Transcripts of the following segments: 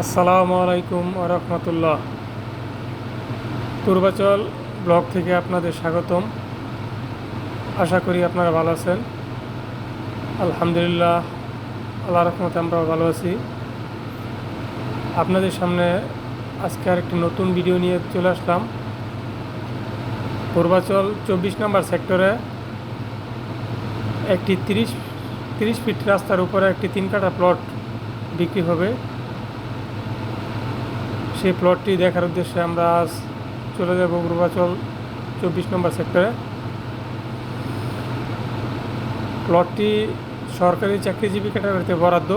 আসসালামু আলাইকুম রহমতুল্লাহ। পূর্বাচল ব্লগ থেকে আপনাদের স্বাগতম। আশা করি আপনারা ভালো আছেন। আলহামদুলিল্লাহ আল্লাহ রহমতে আমরা ভালো আছি। আপনাদের সামনে আজকে আর একটি নতুন ভিডিও নিয়ে চলে আসলাম। পূর্বাচল চব্বিশ নম্বর সেক্টরে একটি তিরিশ তিরিশ ফিট রাস্তার উপরে একটি তিন কাঠা প্লট বিক্রি হবে। সেই প্লটটি দেখার উদ্দেশ্যে আমরা আজ চলে যাব পূর্বাচল চব্বিশ নম্বর সেক্টরে প্লটটি সরকারি চাকরিজীবী ক্যাটাগরিতে বরাদ্দ।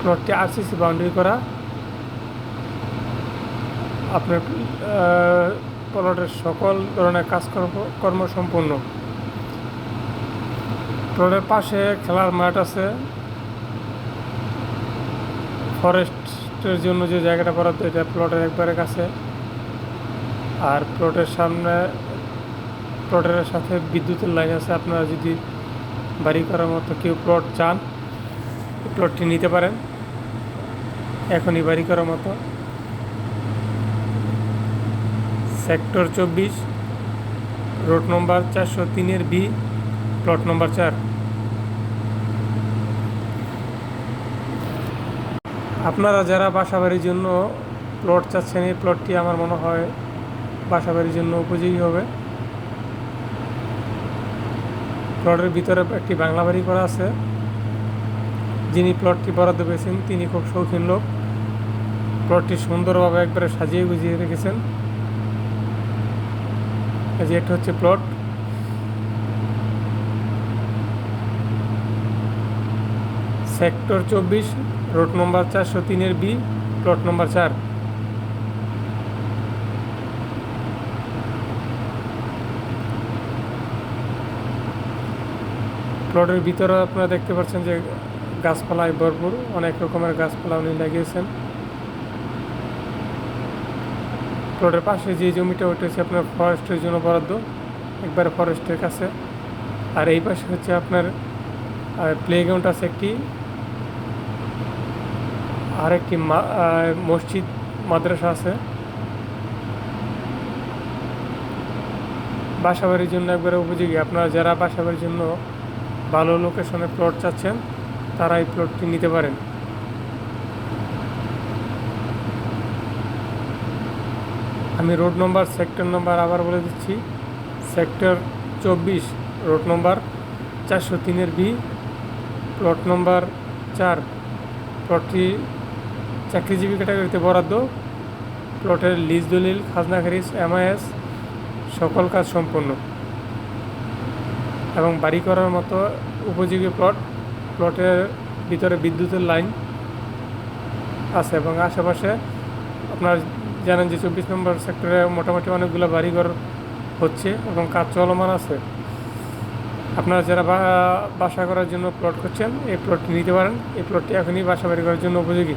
প্লটটি আরসিসি বাউন্ডারি করা। আপনার প্লটের সকল ধরনের কাজকর্ম কর্ম সম্পূর্ণ প্লটের পাশে খেলার মাঠ আছে। ফরেস্টের জন্য যে জায়গাটা বরাদ্দ, এটা প্লটের একবারে কাছে। আর প্লটের সামনে, প্লটের সাথে বিদ্যুতের লাইন আছে। আপনারা যদি বাড়ি করার মতো কেউ প্লট চান প্লটটি নিতে পারেন। এখনই বাড়ি করার মতো। সেক্টর চব্বিশ, রোড নম্বর চারশো তিনের বি, প্লট নম্বর চার। আপনারা যারা বাসাবাড়ির জন্য প্লট চাচ্ছেন, এই প্লটটি আমার মনে হয় বাসাবাড়ির জন্য উপযোগী হবে। প্লটের ভিতরে একটি বাংলা বাড়ি করা আছে। যিনি প্লটটি বরাদ্দ পেয়েছেন, তিনি খুব শৌখিন লোক। প্লটটি সুন্দরভাবে একবারে সাজিয়ে গুজিয়ে রেখেছেন। যে একটা হচ্ছে প্লট সেক্টর চব্বিশ রোড নম্বর চারশো তিনের বি, প্লট নম্বর চার। প্লটের ভিতরে আপনারা দেখতে পাচ্ছেন যে গাছপালায় ভরপুর, অনেক রকমের গাছপালা উনি লাগিয়েছেন। প্লটের পাশে যে জমিটা, ওইটা হচ্ছে আপনার ফরেস্টের জন্য বরাদ্দ, একবারে ফরেস্টের কাছে। আর এই পাশে হচ্ছে আপনার প্লেগ্রাউন্ড আছে একটি আর একটি মা- মসজিদ, মাদ্রাসা আছে। বাসাবাড়ির জন্য একবারে উপযোগী। আপনারা যারা বাসাবাড়ির জন্য ভালো লোকেশনে প্লট চাচ্ছেন, তারা এই প্লটটি নিতে পারেন। আমি রোড নম্বর সেক্টর নম্বর আবার বলে দিচ্ছি। সেক্টর চব্বিশ রোড নম্বর চারশো তিনের বি প্লট নম্বর চার। প্লটটি চাকরিজীবী ক্যাটাগরিতে বরাদ্দ প্লটের লিজ দলিল, খাজনা খারিজ এমআইএস সকল কাজ সম্পন্ন এবং বাড়ি করার মতো উপযোগী প্লট প্লটের ভিতরে বিদ্যুতের লাইন আছে এবং আশেপাশে আপনার জানেন যে চব্বিশ নম্বর সেক্টরে মোটামুটি অনেকগুলো বাড়িঘর হচ্ছে এবং কাজ চলমান আছে। আপনারা যারা বাসা করার জন্য প্লট করছেন এই প্লটটি নিতে পারেন। এই প্লটটি এখনই বাসা বাড়ি করার জন্য উপযোগী।